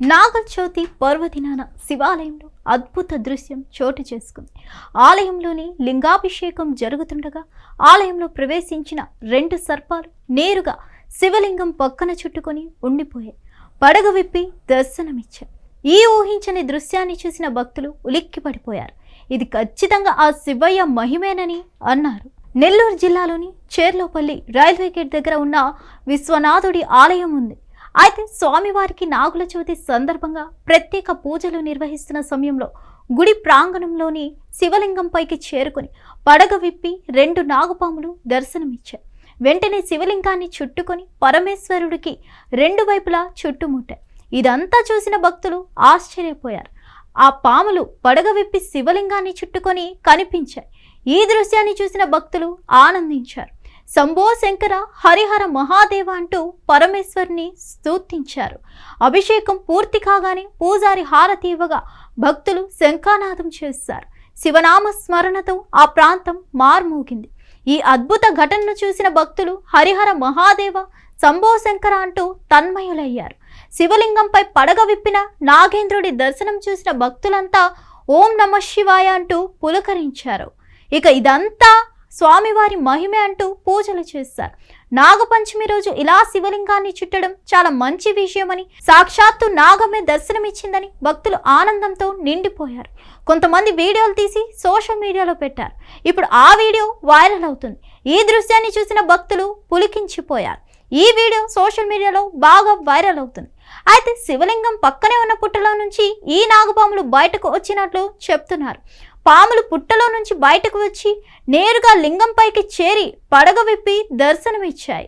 నాగర్ చవితి పర్వదినాన శివాలయంలో అద్భుత దృశ్యం చోటు చేసుకుంది. ఆలయంలోని లింగాభిషేకం జరుగుతుండగా ఆలయంలో ప్రవేశించిన రెండు సర్పాలు నేరుగా శివలింగం పక్కన చుట్టుకొని ఉండిపోయాయి. పడగ విప్పి దర్శనమిచ్చాయి ఈ ఊహించని దృశ్యాన్ని చూసిన భక్తులు ఉలిక్కిపడిపోయారు. ఇది ఖచ్చితంగా ఆ శివయ్య మహిమేనని అన్నారు. నెల్లూరు జిల్లాలోని చేర్లోపల్లి రైల్వే గేట్ దగ్గర ఉన్న విశ్వనాథుడి ఆలయం ఉంది. అయితే స్వామివారికి నాగుల చవితి సందర్భంగా ప్రత్యేక పూజలు నిర్వహిస్తున్న సమయంలో గుడి ప్రాంగణంలోని శివలింగంపైకి చేరుకుని పడగ విప్పి రెండు నాగుపాములు దర్శనమిచ్చాయి వెంటనే శివలింగాన్ని చుట్టుకొని పరమేశ్వరుడికి రెండు వైపులా చుట్టుముట్టాయి ఇదంతా చూసిన భక్తులు ఆశ్చర్యపోయారు. ఆ పాములు పడగ విప్పి శివలింగాన్ని చుట్టుకొని కనిపించాయి. ఈ దృశ్యాన్ని చూసిన భక్తులు ఆనందించారు. శంభో శంకర హరిహర మహాదేవ అంటూ పరమేశ్వరుని స్తుతించారు. అభిషేకం పూర్తి కాగానే పూజారి హారతి ఇవ్వగా భక్తులు శంఖానాదం చేస్తారు శివనామ స్మరణతో ఆ ప్రాంతం మార్మోగింది. ఈ అద్భుత ఘటనను చూసిన భక్తులు హరిహర మహాదేవ శంభో శంకర అంటూ తన్మయులయ్యారు. శివలింగంపై పడగ విప్పిన నాగేంద్రుడి దర్శనం చూసిన భక్తులంతా ఓం నమ శివాయ అంటూ పులకరించారు. ఇక ఇదంతా స్వామివారి మహిమే అంటూ పూజలు చేస్తారు నాగపంచమి రోజు ఇలా శివలింగాన్ని చుట్టడం చాలా మంచి విషయమని సాక్షాత్తు నాగమే దర్శనమిచ్చిందని భక్తులు ఆనందంతో నిండిపోయారు. కొంతమంది వీడియోలు తీసి సోషల్ మీడియాలో పెట్టారు. ఇప్పుడు ఆ వీడియో వైరల్ అవుతుంది. ఈ దృశ్యాన్ని చూసిన భక్తులు పులికించిపోయారు. ఈ వీడియో సోషల్ మీడియాలో బాగా వైరల్ అవుతుంది. అయితే శివలింగం పక్కనే ఉన్న పుట్టలో నుంచి ఈ నాగపాములు బయటకు వచ్చినట్లు చెప్తున్నారు. పాములు పుట్టలో నుంచి బయటకు వచ్చి నేరుగా లింగంపైకి చేరి పడగ విప్పి దర్శనమిచ్చాయి.